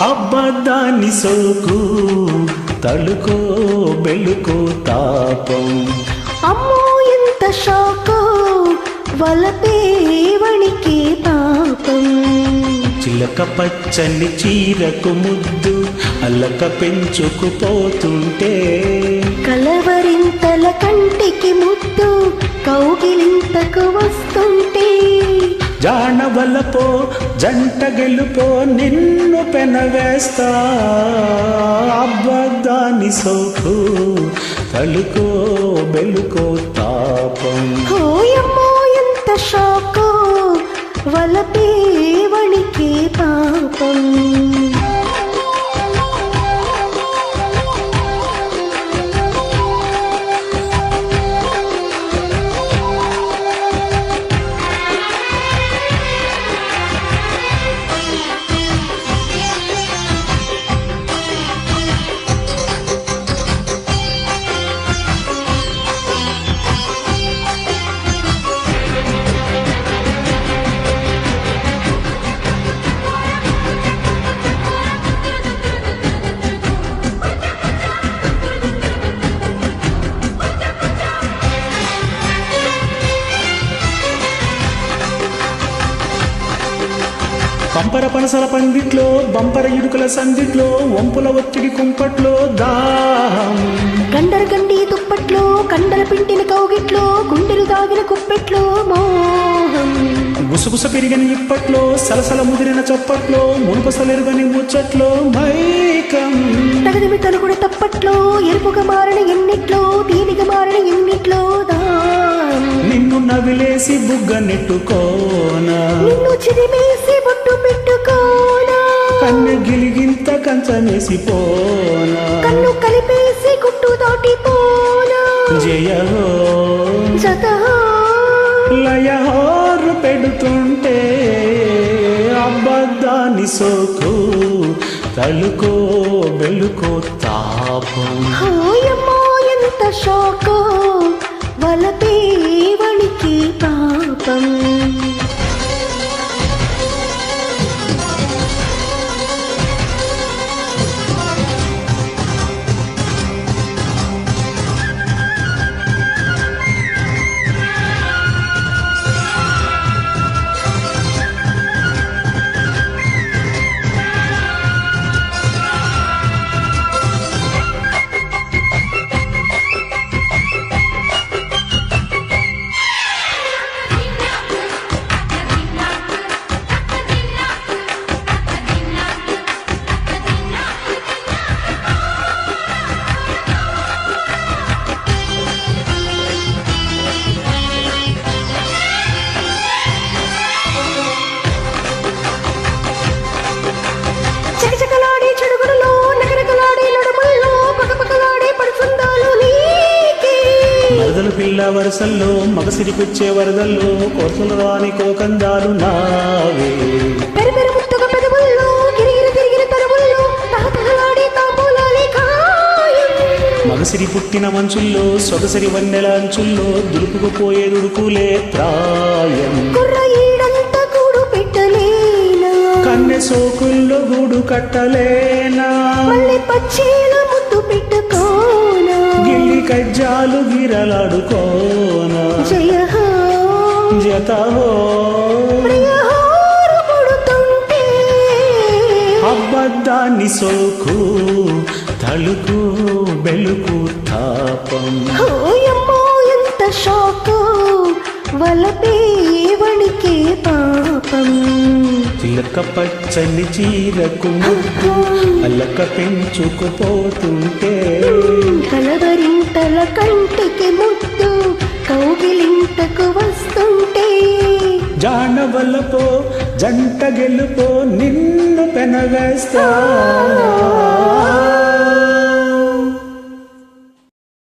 అబ్బదాని సోకు తలుకో బెలుకో తాపం. అమ్మో ఎంత షాకో వలపే వణికే పాపం. చిలక పచ్చని చీరకు ముద్దు అల్లక పెంచుకుపోతుంటే కలవరింతల కంటికి ముద్దు కౌగిలింతకు వస్తుంటే. జానవలపో జంట గెలుపో నిన్ను పెనవేస్తా. అబ్బదాని సోకు తలుకో బెలుకో తాపం. హోయమ్మో ఎంత షాకో వలపే వణికే పాపం. పంపర పనసల పందిట్లో బంపర ఇడుకల సందిట్లో వంపుల ఒత్తిడి కుంపట్లో దాహం. గండర గండి దుప్పట్లో కండల పిండిన కౌగిట్లో గుండెలు దాగిన కుప్పెట్లో మోహం. గుసగుస పెరిగిన ఇప్పట్లో సలసల ముదిరిన చప్పట్లో మునుపసలెరుగని ముచ్చట్లో మైకం. తగదిమి తలుగుడు తప్పట్లో ఎరుపుగా మారిన ఎన్నిట్లో దీనిగా మారిన ఎన్నిట్లో దాం నిన్ను నవిలేసి బుగ్గ నెట్టుకోనా? కన్నె గిలిగింత కంచమేసి పోనా కన్ను కలిపేసి గుట్టు దాటిపోనా జయ హో. జత లయ హోరు పెడుతుంటే అబ్బద్దాని సోకు తలుకో బెలుకో తాపం. హోయమ్మో ఎంత షాకో వలపే వణికి పాపం. వరసల్లో మగసిరికొచ్చే వరదల్లో కోసలు రాని కోకందాలు నావే. మగసిరి పుట్టిన మంచుల్లో సొగసరి వన్నెల అంచుల్లో దులుపుకుపోయే దుడుకులే ప్రాయం పెట్టలేనా? కన్నె సోకుల్లో గూడు కట్టలేనా? మళ్ళీ కజ్జాలు గిరలాడుకోనా. జయ హో జత హో ప్రియ హోరు పుడుతుంటే అబ్బద్దాన్ని సోకు తలుకు బెలుకు తాపం ఎంత షాకు. వలపే వణికే పాపం. చిలక పచ్చని చీరకు అల్లక పెంచుకుపోతుంటే కలవరింతల కంటికి ముద్దు కౌగిలింతకు వస్తుంటే. జానవలపో జంట గెలుపో నిన్ను పెనవేస్తా.